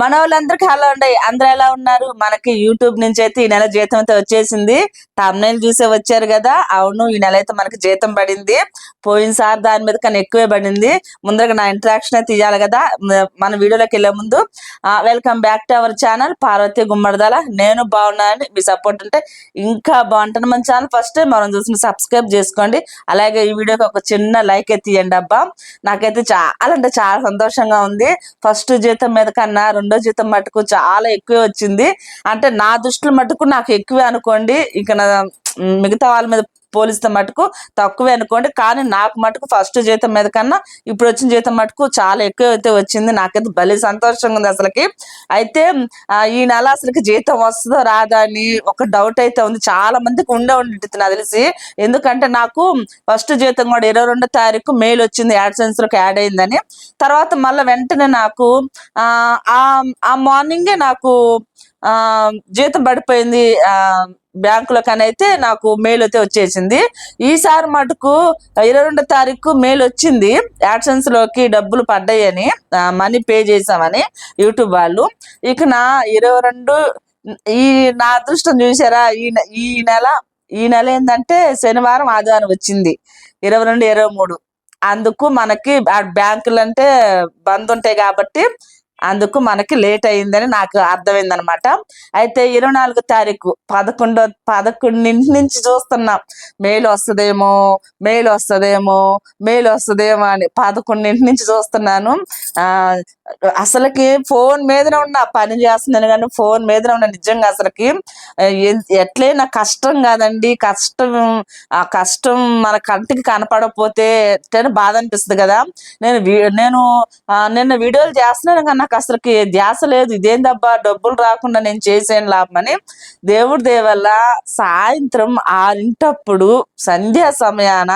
మన వాళ్ళందరికీ హలో అండి. అందరు ఎలా ఉన్నారు? మనకి యూట్యూబ్ నుంచి అయితే ఈ నెల జీతం అయితే వచ్చేసింది. తమ్నైల్ చూసే వచ్చారు కదా. అవును ఈ నెల అయితే మనకి జీతం పడింది. పోయినసారి దాని మీద కన్నా ఎక్కువే పడింది. ముందరగా నా ఇంటరాక్షన్ అయితే ఇవ్వాలి కదా. మన వీడియోలోకి వెళ్ళే ముందు welcome back to our channel Parvathi Gummadidala. నేను బాగున్నాను మీ సపోర్ట్ ఉంటే ఇంకా బాగుంటాను మన ఛానల్. ఫస్ట్ మనం చూసిన సబ్స్క్రైబ్ చేసుకోండి. అలాగే ఈ వీడియోకి ఒక చిన్న లైక్ అయితే ఇవ్వండి అబ్బా. నాకైతే చాలా అంటే చాలా సంతోషంగా ఉంది. ఫస్ట్ జీతం మీద కన్నా రెండో జీతం మటుకు చాలా ఎక్కువే వచ్చింది. అంటే నా దృష్టిలో మటుకు నాకు ఎక్కువే అనుకోండి ఇక మిగతా వాళ్ళ మీద పోలిస్తే మటుకు తక్కువే అనుకోండి. కానీ నాకు మటుకు ఫస్ట్ జీతం మీద కన్నా ఇప్పుడు వచ్చిన జీతం మటుకు చాలా ఎక్కువ అయితే వచ్చింది. నాకైతే భలే సంతోషంగా ఉంది అసలుకి. అయితే ఈ నెల అసలుకి జీతం వస్తుందో రాదా అని ఒక డౌట్ అయితే ఉంది. చాలా మందికి ఉండే ఉండి నాకు తెలిసి. ఎందుకంటే నాకు ఫస్ట్ జీతం కూడా ఇరవై రెండో తారీఖు మెయిల్ వచ్చింది. యాడ్సెన్స్లోకి యాడ్ అయిందని. తర్వాత మళ్ళీ వెంటనే నాకు ఆ- ఆ మార్నింగే నాకు ఆ జీతం పడిపోయింది ఆ బ్యాంకులో కానీ అయితే నాకు మెయిల్ అయితే వచ్చేసింది. ఈసారి మటుకు ఇరవై రెండో తారీఖు మెయిల్ వచ్చింది. యాడ్సెన్స్లోకి డబ్బులు పడ్డాయని మనీ పే చేసామని యూట్యూబ్ వాళ్ళు. ఇక నా ఇరవై రెండు ఈ నా అదృష్టం చూసారా ఈ ఈ నెల ఈ నెల ఏంటంటే శనివారం ఆదివారం వచ్చింది. ఇరవై రెండు ఇరవై మూడు. అందుకు మనకి బ్యాంకులు అంటే బంద్ ఉంటాయి కాబట్టి అందుకు మనకి లేట్ అయిందని నాకు అర్థమైంది అనమాట అయితే ఇరవై నాలుగో తారీఖు పదకొండో పదకొండింటి నుంచి చూస్తున్నాం. మెయిల్ వస్తుందేమో మెయిల్ వస్తుందేమో మెయిల్ వస్తుందేమో అని పదకొండింటి నుంచి చూస్తున్నాను. ఆ అసలుకి ఫోన్ మీదనే ఉన్నా పని చేస్తున్నాను కానీ ఫోన్ మీదనే ఉన్నా నిజంగా అసలుకి ఎట్లయినా కష్టం కాదండి. కష్టం ఆ కష్టం మన కంటికి కనపడకపోతే ఎట్లయినా బాధ అనిపిస్తుంది కదా. నేను నేను ఆ, నిన్న వీడియోలు చేస్తున్నాను కానీ నాకు అసలుకి ధ్యాస లేదు. ఇదేందబ్బా? డబ్బులు రాకుండా నేను చేసేను లాభం అని దేవుడి దేవల్ల సాయంత్రం ఆరింటప్పుడు సంధ్యా సమయాన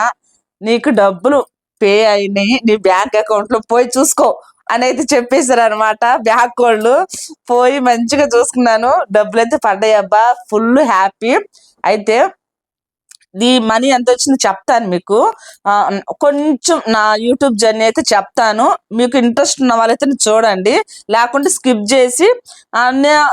నీకు డబ్బులు పే అయినాయి. నీ బ్యాంక్ అకౌంట్లో పోయి చూసుకో అని అయితే చెప్పేశారు అనమాట బ్యాంక్ వాళ్ళు పోయి మంచిగా చూసుకున్నాను. డబ్బులు అయితే పడ్డాయి అబ్బా ఫుల్ హ్యాపీ. అయితే ఈ మనీ ఎంత వచ్చిందో చెప్తాను మీకు. ఆ, కొంచెం నా యూట్యూబ్ జర్నీ అయితే చెప్తాను. మీకు ఇంట్రెస్ట్ ఉన్న వాళ్ళైతే చూడండి. లేకుంటే స్కిప్ చేసి ఆ,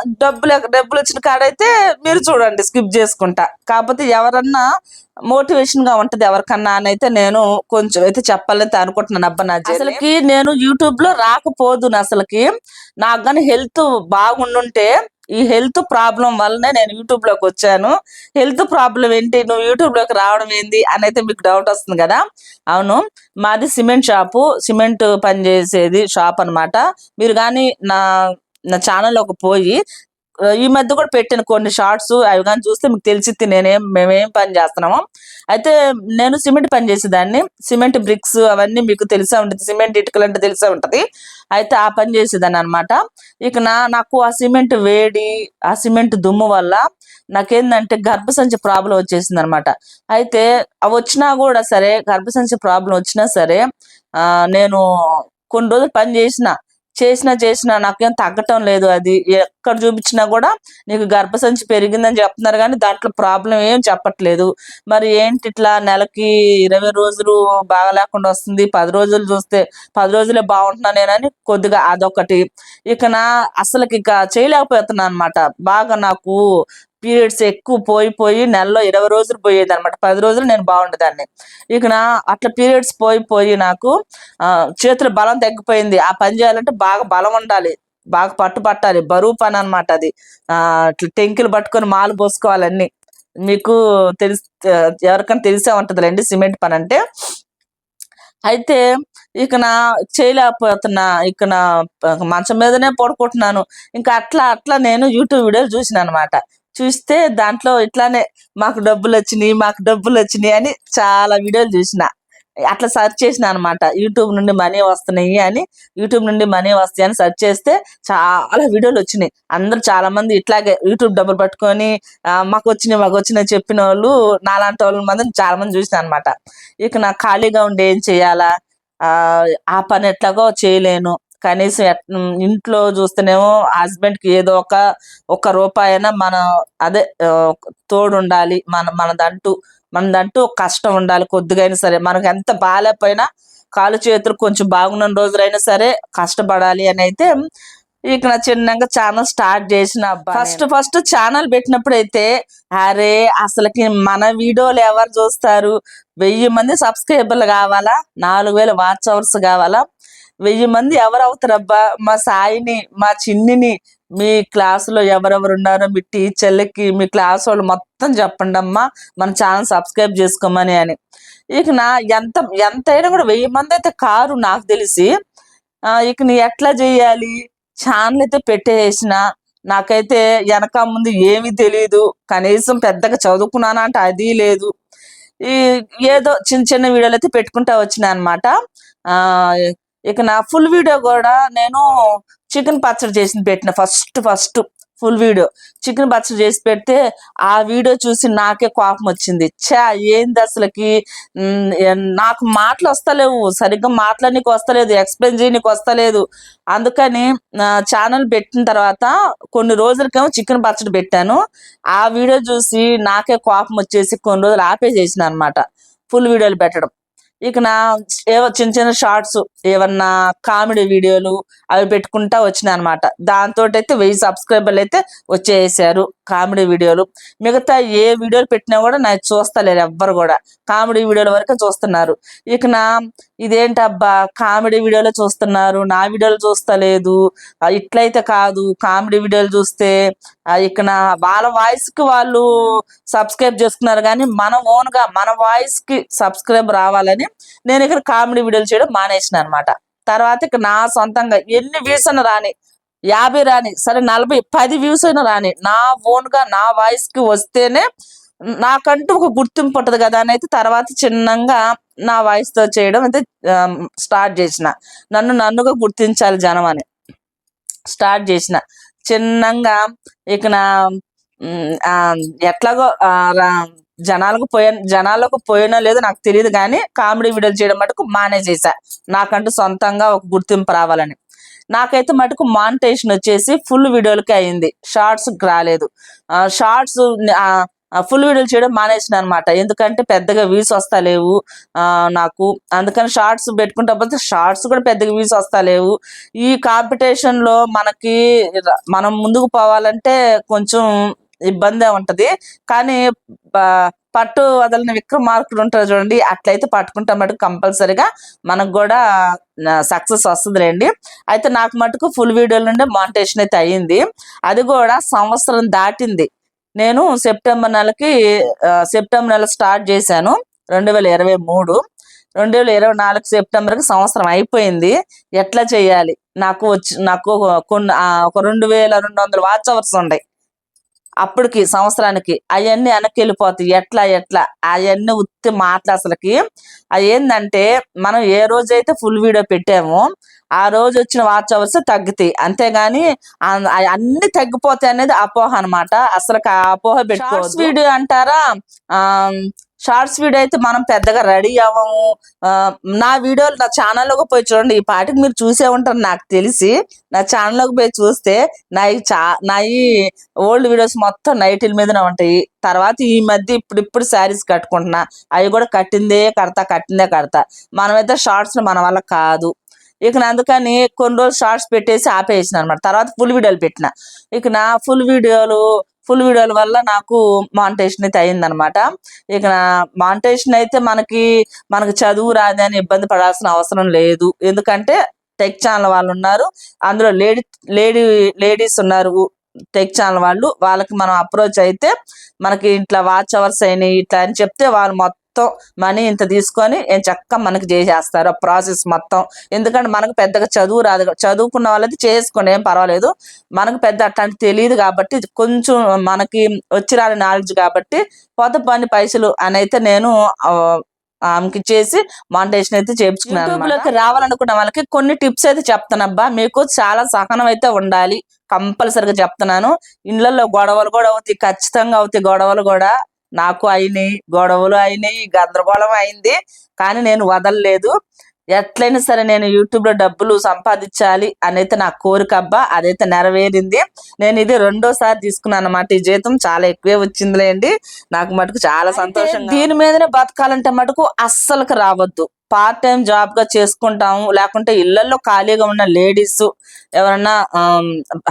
డబ్బులు డబ్బులు వచ్చిన కాడైతే మీరు చూడండి స్కిప్ చేసుకుంటా. కాకపోతే ఎవరన్నా మోటివేషన్గా ఉంటది ఎవరికన్నా అని అయితే నేను కొంచెం అయితే చెప్పాలని అనుకుంటున్నాను అబ్బా నా అసలుకి నేను యూట్యూబ్లో రాకపోదును అసలుకి. నాకు కానీ హెల్త్ బాగుండుంటే ఈ హెల్త్ ప్రాబ్లం వల్లనే నేను యూట్యూబ్లోకి వచ్చాను. హెల్త్ ప్రాబ్లం ఏంటి? నువ్వు యూట్యూబ్లోకి రావడం ఏంది? అని అయితే మీకు డౌట్ వస్తుంది కదా? అవును. మాది సిమెంట్ షాపు. సిమెంట్ పని చేసేది షాప్ అన్నమాట. మీరు కానీ నా నా ఛానల్లోకి పోయి ఈ మధ్య కూడా పెట్టిన కొన్ని షార్ట్స్ అవి కానీ చూస్తే మీకు తెలిసిద్ది నేనేం మేమేం పని చేస్తున్నామో. అయితే నేను సిమెంట్ పని చేసేదాన్ని. సిమెంట్ బ్రిక్స్ అవన్నీ మీకు తెలిసే ఉంటుంది. సిమెంట్ ఇటుకలు అంటే తెలిసే ఉంటది. అయితే ఆ పని చేసేదాన్ని అనమాట ఇక నా నాకు ఆ సిమెంట్ వేడి ఆ సిమెంట్ దుమ్ము వల్ల నాకేందంటే గర్భసంచి ప్రాబ్లం వచ్చేసింది అనమాట అయితే అవి వచ్చినా కూడా సరే గర్భసంచి ప్రాబ్లం వచ్చినా సరే ఆ నేను కొన్ని రోజులు పని చేసిన చేసినా చేసినా నాకేం తగ్గటం లేదు అది. ఎక్కడ చూపించినా కూడా నీకు గర్భసంచి పెరిగిందని చెప్తున్నారు కానీ దాంట్లో ప్రాబ్లం ఏం చెప్పట్లేదు. మరి ఏంటి ఇట్లా నెలకి ఇరవై రోజులు బాగా లేకుండా వస్తుంది. పది రోజులు చూస్తే పది రోజులే బాగుంటున్నా నేనని కొద్దిగా అదొకటి. ఇక నా అసలుకి ఇక చేయలేకపోతున్నా అనమాట బాగా నాకు పీరియడ్స్ ఎక్కువ పోయి పోయి నెలలో ఇరవై రోజులు పోయేది అనమాట పది రోజులు నేను బాగుండేదాన్ని. ఇక నా అట్లా పీరియడ్స్ పోయి పోయి నాకు ఆ, చేతుల బలం తగ్గిపోయింది. ఆ పని చేయాలంటే బాగా బలం ఉండాలి. బాగా పట్టు పట్టాలి. బరువు పని అనమాట అది. ఆ ఇట్లా టెంకిలు పట్టుకొని మాలు పోసుకోవాలన్నీ. మీకు తెలిసి ఎవరికైనా తెలిసే ఉంటుందిలేండి సిమెంట్ పని అంటే. అయితే ఇక నా చేయలేకపోతున్నా ఇక నా మంచం మీదనే పడుకుంటున్నాను. ఇంకా అట్లా అట్లా నేను యూట్యూబ్ వీడియోలు చూసిన అనమాట చూస్తే దాంట్లో ఇట్లానే మాకు డబ్బులు వచ్చినాయి మాకు డబ్బులు వచ్చినాయి అని చాలా వీడియోలు చూసిన. అట్లా సెర్చ్ చేసిన అనమాట యూట్యూబ్ నుండి మనీ వస్తున్నాయి అని యూట్యూబ్ నుండి మనీ వస్తాయి అని సెర్చ్ చేస్తే చాలా వీడియోలు వచ్చినాయి. అందరు చాలా మంది ఇట్లాగే యూట్యూబ్ డబ్బులు పట్టుకొని మాకు వచ్చినాయి మాకు వచ్చినాయి చెప్పిన వాళ్ళు నాలాంటి వాళ్ళ మందిని చాలా మంది చూసిన అనమాట ఇక నాకు ఖాళీగా ఉండి ఏం చేయాలా? ఆ ఆ పని ఎట్లాగో చేయలేను. కనీసం ఇంట్లో చూస్తేనేమో హస్బెండ్కి ఏదో ఒక ఒక రూపాయి అయినా మన అదే తోడు ఉండాలి మన మనదంటూ మనదంటూ కష్టం ఉండాలి కొద్దిగా అయినా సరే. మనకు ఎంత బాగాలేకపోయినా కాలు చేతులు కొంచెం బాగున్న రోజులైనా సరే కష్టపడాలి అని అయితే ఇక నా చిన్నగా ఛానల్ స్టార్ట్ చేసిన ఫస్ట్ ఫస్ట్ ఛానల్ పెట్టినప్పుడు అయితే అరే అసలుకి మన వీడియోలు ఎవరు చూస్తారు? వెయ్యి మంది సబ్స్క్రైబర్లు కావాలా? నాలుగు వేల వాచ్ అవర్స్ కావాలా? వెయ్యి మంది ఎవరు అవుతారబ్బా మా సాయిని మా చిన్నిని మీ క్లాసులో ఎవరెవరు ఉన్నారో మీ టీచర్లకి మీ క్లాస్ వాళ్ళు మొత్తం చెప్పండి అమ్మా. మన ఛానల్ సబ్స్క్రైబ్ చేసుకోమని అని. ఇక నా ఎంత ఎంతైనా కూడా వెయ్యి మంది అయితే కారు నాకు తెలిసి ఆ, ఇక నీ ఎట్లా చేయాలి? ఛానల్ అయితే పెట్టేసిన నాకైతే వెనక ముందు ఏమీ తెలియదు కనీసం పెద్దగా చదువుకున్నానా అంటే అది లేదు. ఈ ఏదో చిన్న చిన్న వీడియోలు అయితే పెట్టుకుంటా వచ్చిన అనమాట ఆ ఇక నా ఫుల్ వీడియో కూడా నేను చికెన్ పచ్చడి చేసి పెట్టిన first first full video chicken పచ్చడి చేసి పెడితే ఆ వీడియో చూసి నాకే కోపం వచ్చింది. ఛా ఏంది అసలుకి? నాకు మాటలు వస్తలేవు. సరిగ్గా మాట్లాడనీకి వస్తలేదు ఎక్స్ప్లెయిన్ చేయనీకి వస్తలేదు. అందుకని ఛానల్ పెట్టిన తర్వాత కొన్ని రోజులకేమో చికెన్ పచ్చడి పెట్టాను. ఆ వీడియో చూసి నాకే కోపం వచ్చేసి కొన్ని రోజులు ఆపేసేసిన అనమాట ఫుల్ వీడియోలు పెట్టడం. ఇక నా ఏవో చిన్న చిన్న షార్ట్స్ ఏమన్నా కామెడీ వీడియోలు అవి పెట్టుకుంటా వచ్చినాయి అనమాట దాంతో అయితే వెయ్యి సబ్స్క్రైబర్లు అయితే వచ్చేసారు కామెడీ వీడియోలు. మిగతా ఏ వీడియోలు పెట్టినా కూడా నాకు చూస్తలేరు ఎవ్వరు కూడా. కామెడీ వీడియోల వరకు చూస్తున్నారు. ఇక నా ఇదేంటబ్బా కామెడీ వీడియోలు చూస్తున్నారు నా వీడియోలు చూస్తలేదు. ఇట్లయితే కాదు కామెడీ వీడియోలు చూస్తే ఇక్కడ వాళ్ళ వాయిస్కి వాళ్ళు సబ్స్క్రైబ్ చేసుకున్నారు కానీ మన ఓన్గా మన వాయిస్కి సబ్స్క్రైబ్ రావాలని నేను ఇక్కడ కామెడీ వీడియోలు చేయడం మానేసిన అనమాట తర్వాత ఇక నా సొంతంగా ఎన్ని వ్యూస్ అయినా రాని యాభై రాని సరే నలభై పది వ్యూస్ అయినా రాని నా ఓన్గా నా వాయిస్కి వస్తేనే నాకంటూ ఒక గుర్తింపు ఉంటుంది కదా అని అయితే తర్వాత చిన్నగా నా వాయిస్తో చేయడం అయితే స్టార్ట్ చేసిన. నన్ను నన్నుగా గుర్తించాలి జనం అని. స్టార్ట్ చేసిన. చిన్నంగా ఇక నా ఎట్లాగో జనాలకు పోయా జనాలకు పోయినా లేదో నాకు తెలియదు కానీ కామెడీ వీడియోలు చేయడం మటుకు మానేసేసా నాకంటూ సొంతంగా ఒక గుర్తింపు రావాలని. నాకైతే మటుకు మానిటేషన్ వచ్చేసి ఫుల్ వీడియోలకి అయింది. షార్ట్స్ రాలేదు. షార్ట్స్ ఫుల్ వీడియోలు చేయడం మానేసిన అనమాట ఎందుకంటే పెద్దగా వ్యూస్ వస్తలేవు. నాకు అందుకని షార్ట్స్ పెట్టుకుంటా పోతే షార్ట్స్ కూడా పెద్దగా వ్యూస్ వస్తలేవు. ఈ కాంపిటీషన్లో మనకి మనం ముందుకు పోవాలంటే కొంచెం ఇబ్బంది ఉంటది. కానీ పట్టు వదలని విక్రమార్కుడు ఉంటారు చూడండి అట్లయితే పట్టుకుంటాం మటుకు కంపల్సరిగా. మనకు కూడా సక్సెస్ వస్తుందిలేండి. అయితే నాకు మటుకు ఫుల్ వీడియోల నుండి మానిటేషన్ అయితే అయ్యింది అది కూడా సంవత్సరం దాటింది. నేను సెప్టెంబర్ నెలకి సెప్టెంబర్ నెల స్టార్ట్ చేశాను. రెండు వేల ఇరవై మూడు. రెండు వేల ఇరవై నాలుగు సెప్టెంబర్కి సంవత్సరం అయిపోయింది. ఎట్లా చేయాలి? నాకు వచ్చి నాకు కొన్ని ఒక రెండు వేల రెండు వందల వాచ్ అవర్స్ ఉన్నాయి అప్పటికి సంవత్సరానికి అవన్నీ వెనక్కి వెళ్ళిపోతాయి ఎట్లా ఎట్లా? అవన్నీ ఉత్తి మాటలు అసలుకి. అది ఏంటంటే మనం ఏ రోజైతే ఫుల్ వీడియో పెట్టామో ఆ రోజు వచ్చిన వాచ్ అవర్స్ తగ్గుతాయి. అంతేగాని అన్ని తగ్గిపోతాయి అనేది అపోహ అన్నమాట. అసలు అపోహ పెట్టుకోవచ్చు వీడియో అంటారా? ఆ షార్ట్స్ వీడియో అయితే మనం పెద్దగా రెడీ అవ్వము. నా వీడియోలు నా ఛానల్లోకి పోయి చూడండి. ఈ పాటికి మీరు చూసే ఉంటారు నాకు తెలిసి. నా ఛానల్లోకి పోయి చూస్తే నా ఈ చా నా ఈ ఓల్డ్ వీడియోస్ మొత్తం నైటిల్ మీదనే ఉంటాయి. తర్వాత ఈ మధ్య ఇప్పుడు ఇప్పుడు శారీస్ కట్టుకుంటున్నా. అవి కూడా కట్టిందే కడతా కట్టిందే కడతా. మనమైతే షార్ట్స్ మన వల్ల కాదు. ఇక అందుకని కొన్ని రోజులు షార్ట్స్ పెట్టేసి ఆపేసిన అనమాట తర్వాత ఫుల్ వీడియోలు పెట్టిన. ఇక నా ఫుల్ వీడియోలు ఫుల్ వీడియోల వల్ల నాకు మానిటేషన్ అయితే అయిందనమాట ఇక మానిటేషన్ అయితే మనకి మనకు చదువు రాదని ఇబ్బంది పడాల్సిన అవసరం లేదు. ఎందుకంటే టెక్ ఛానల్ వాళ్ళు ఉన్నారు. అందులో లేడీ లేడీ లేడీస్ ఉన్నారు. టెక్ ఛానల్ వాళ్ళు. వాళ్ళకి మనం అప్రోచ్ అయితే మనకి ఇట్లా వాచ్ అవర్స్ అయినాయి ఇట్లా అని చెప్తే వాళ్ళు మొత్తం మనీ ఇంత తీసుకొని ఏం చక్కగా మనకి చేసేస్తారు. ఆ ప్రాసెస్ మొత్తం. ఎందుకంటే మనకు పెద్దగా చదువు రాదు. చదువుకున్న వాళ్ళైతే చేసుకోండి ఏం పర్వాలేదు. మనకు పెద్ద అట్లాంటి తెలియదు కాబట్టి కొంచెం మనకి వచ్చి రాని నాలెడ్జ్ కాబట్టి కొత్త పని పైసలు అని అయితే నేను ఆమెకి ఇచ్చేసి మానిటేషన్ అయితే చేయించుకున్నాను యూట్యూబ్లోకి రావాలనుకున్న వాళ్ళకి కొన్ని టిప్స్ అయితే చెప్తానబ్బా మీకు చాలా సహనం అయితే ఉండాలి. కంపల్సరిగా చెప్తున్నాను. ఇళ్ళల్లో గొడవలు కూడా అవుతాయి. ఖచ్చితంగా అవుతాయి గొడవలు కూడా. నాకు అయినాయి గొడవలు అయినాయి గందరగోళం అయింది కానీ నేను వదలలేదు. ఎట్లయినా సరే నేను యూట్యూబ్లో డబ్బులు సంపాదించాలి అనేది నా కోరిక అబ్బా అదైతే నెరవేరింది. నేను ఇది రెండోసారి తీసుకున్నాను అనమాట ఈ జీతం చాలా ఎక్కువే వచ్చిందిలేండి. నాకు మటుకు చాలా సంతోషం దీని మీదనే బతకాలంటే మటుకు అస్సలకు రావద్దు. పార్ట్ టైం జాబ్గా చేసుకుంటాము లేకుంటే ఇళ్ళలో ఖాళీగా ఉన్న లేడీస్ ఎవరన్నా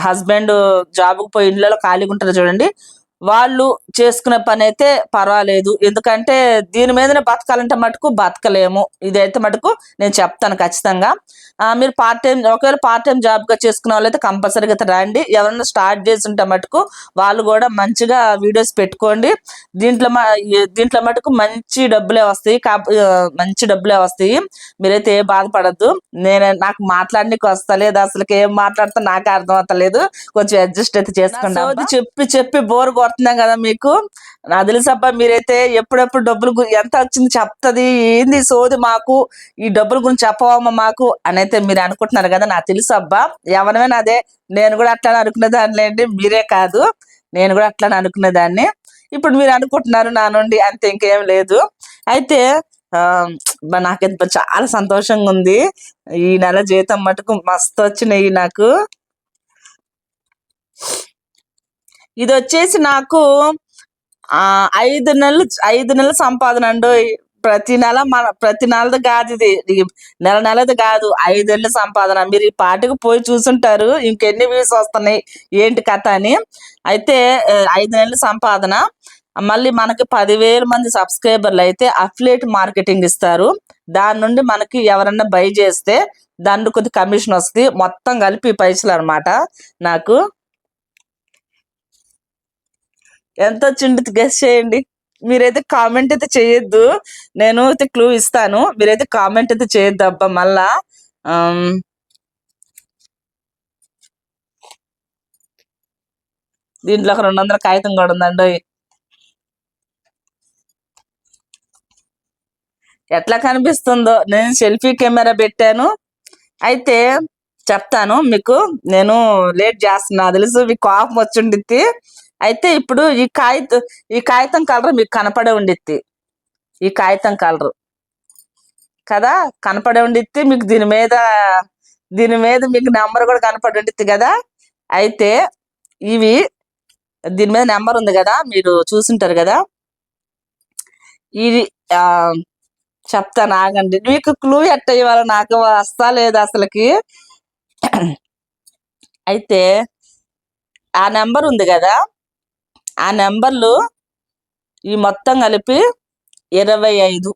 హస్బెండ్ జాబ్కు పోయి ఇళ్ళలో ఖాళీగా ఉంటారో చూడండి వాళ్ళు చేసుకునే పని అయితే పర్వాలేదు. ఎందుకంటే దీని మీదనే బతకాలంటే మటుకు బతకలేము. ఇదైతే మటుకు నేను చెప్తాను ఖచ్చితంగా. మీరు పార్ట్ టైం ఒకవేళ పార్ట్ టైం జాబ్గా చేసుకునే వాళ్ళైతే కంపల్సరీగా అయితే రండి. ఎవరైనా స్టార్ట్ చేసి ఉంటే మటుకు వాళ్ళు కూడా మంచిగా వీడియోస్ పెట్టుకోండి. దీంట్లో దీంట్లో మటుకు మంచి డబ్బులే వస్తాయి. మంచి డబ్బులే వస్తాయి. మీరైతే ఏ బాధపడద్దు. నేను నాకు మాట్లాడడానికి వస్తలేదు అసలు ఏం మాట్లాడుతా నాకే అర్థం అవుతలేదు కొంచెం అడ్జస్ట్ అయితే చేసుకోండి సోది చెప్పి చెప్పి బోర్ కొడుతున్నాం కదా మీకు? నా తెలుసబ్బా మీరైతే ఎప్పుడెప్పుడు డబ్బులు ఎంత వచ్చింది చెప్తుంది? ఏంది సోది మాకు? ఈ డబ్బుల గురించి చెప్పవమ్మా మాకు? అని అయితే మీరు అనుకుంటున్నారు కదా నా తెలుసు అబ్బా అదే నేను కూడా అట్లానే అనుకునేదాన్నిలేండి మీరే కాదు నేను కూడా అట్లా అనుకునేదాన్ని ఇప్పుడు మీరు అనుకుంటున్నారు నా నుండి అంతే ఇంకేం లేదు. అయితే ఆ, బా చాలా సంతోషంగా ఉంది. ఈ నెల జీతం మటుకు మస్తు వచ్చినాయి నాకు. ఇది వచ్చేసి నాకు ఆ ఐదు నెలలు ఐదు నెలల సంపాదన అండి ప్రతి నెల మన ప్రతి నెలది కాదు ఇది. నెల నెలది కాదు ఐదేళ్ళ సంపాదన. మీరు ఈ పాటకు పోయి చూసుంటారు ఇంకెన్ని వ్యూస్ వస్తున్నాయి ఏంటి కథ అని. అయితే ఐదు నెలల సంపాదన. మళ్ళీ మనకి పదివేల మంది సబ్స్క్రైబర్లు అయితే అఫ్లేట్ మార్కెటింగ్ ఇస్తారు. దాని నుండి మనకి ఎవరన్నా బై చేస్తే దాని కొద్ది కమిషన్ వస్తుంది. మొత్తం కలిపి పైసలు అన్నమాట నాకు. ఎంత వచ్చింది గెస్ చేయండి. మీరైతే కామెంట్ అయితే చేయొద్దు. నేను అయితే క్లూ ఇస్తాను. మీరైతే కామెంట్ అయితే చేయొద్దు అబ్బా మళ్ళా. దీంట్లో ఒక రెండు వందల కాగితం కూడా ఉందండి. ఎట్లా కనిపిస్తుందో? నేను సెల్ఫీ కెమెరా పెట్టాను. అయితే చెప్తాను మీకు. నేను లేట్ చేస్తున్నా. తెలుసు మీకు కోపం వచ్చి అయితే ఇప్పుడు ఈ కాగితం ఈ కాగితం కలర్ మీకు కనపడే ఉండిద్ది. ఈ కాగితం కలర్. కదా? కనపడే ఉండిద్ది మీకు దీని మీద దీని మీద మీకు నెంబర్ కూడా కనపడి ఉండిద్ది కదా? అయితే ఇవి దీని మీద నెంబర్ ఉంది కదా? మీరు చూసింటారు కదా? ఇది చెప్తాను ఆగండి మీకు క్లూ ఎట్ట ఇవ్వాలి నాకు వస్తా లేదు అసలుకి. అయితే ఆ నెంబర్ ఉంది కదా? ఆ నెంబర్లు ఈ మొత్తం కలిపి ఇరవై ఐదు.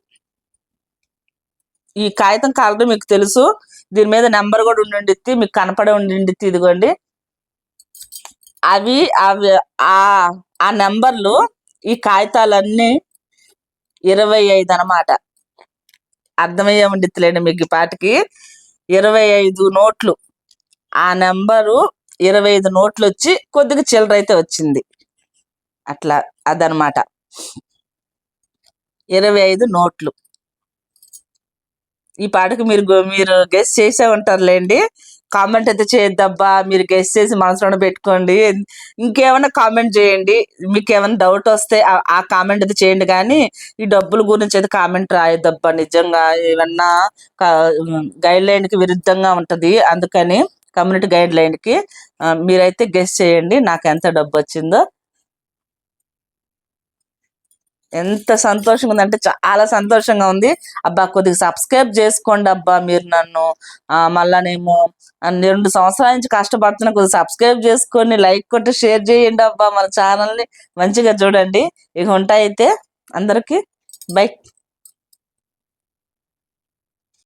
ఈ కాగితం కలర్ మీకు తెలుసు. దీని మీద నెంబర్ కూడా ఉండిండిద్ది మీకు కనపడే ఉండిండిద్ది ఇదిగోండి. అవి అవి ఆ ఆ నెంబర్లు ఈ కాగితాలన్నీ ఇరవై ఐదు అనమాట. అర్థమయ్యే ఉండిద్దిలేండి మీకు ఈ పాటికి. ఇరవై ఐదు నోట్లు. ఆ నెంబరు ఇరవై ఐదు నోట్లు వచ్చి కొద్దిగా చిల్లర అయితే వచ్చింది. అట్లా అదనమాట. ఇరవై ఐదు నోట్లు. ఈ పాటకు మీరు మీరు గెస్ట్ చేసే ఉంటారులేండి. కామెంట్ అయితే చేయొద్దబ్బా మీరు గెస్ట్ చేసి మనసులో పెట్టుకోండి. ఇంకేమైనా కామెంట్ చేయండి. మీకు ఏమైనా డౌట్ వస్తే ఆ- కామెంట్ అయితే చేయండి కానీ ఈ డబ్బుల గురించి అయితే కామెంట్ రాయొద్దబ్బా. నిజంగా ఏమన్నా గైడ్ లైన్కి విరుద్ధంగా ఉంటుంది. అందుకని కమ్యూనిటీ గైడ్ లైన్కి మీరైతే గెస్ట్ చేయండి. నాకు ఎంత డబ్బు వచ్చిందో ఎంత సంతోషంగా ఉంది అంటే చాలా సంతోషంగా ఉంది. అబ్బా కొద్దిగా సబ్స్క్రైబ్ చేసుకోండి అబ్బా మీరు నన్ను. మళ్ళానేమో రెండు సంవత్సరాల నుంచి కష్టపడుతున్నా కొద్దిగా సబ్స్క్రైబ్ చేసుకొని లైక్ కొట్టి షేర్ చేయండి అబ్బా మన ఛానల్ని మంచిగా చూడండి. ఇక ఉంటాయి అయితే బై